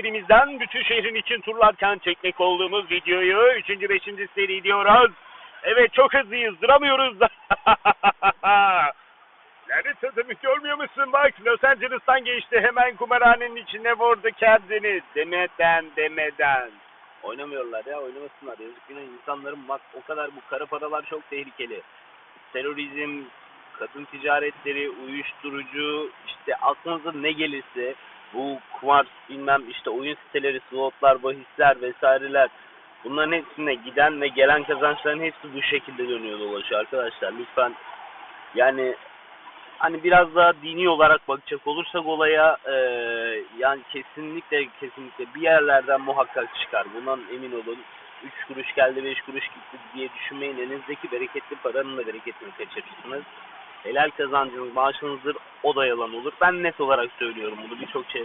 Elimizden bütün şehrin için turlarken çekmek olduğumuz videoyu 3. 5. seri diyoruz. Evet çok hızlıyız duramıyoruz. Lanet adamı görmüyor musun bak Los Angeles'tan geçti hemen kumarhanenin içine vurdu kendini. Demeden demeden. Oynamıyorlar ya oynamasınlar. Yazık günah insanların bak o kadar bu kara paralar çok tehlikeli. Terörizm, kadın ticaretleri, uyuşturucu, işte aklınıza ne gelirse bu kumar bilmem işte oyun siteleri, slotlar, bahisler vesaireler bunların hepsine giden ve gelen kazançların hepsi bu şekilde dönüyor dolaşıyor arkadaşlar. Lütfen yani hani biraz daha dini olarak bakacak olursak olaya eee, yani kesinlikle kesinlikle bir yerlerden muhakkak çıkar. Bundan emin olun. 3 kuruş geldi 5 kuruş gitti diye düşünmeyin. Elinizdeki bereketli paranın da bereketini kaçırırsınız. Helal kazancınız maaşınızdır o da yalan olur. Ben net olarak söylüyorum bunu birçok çevre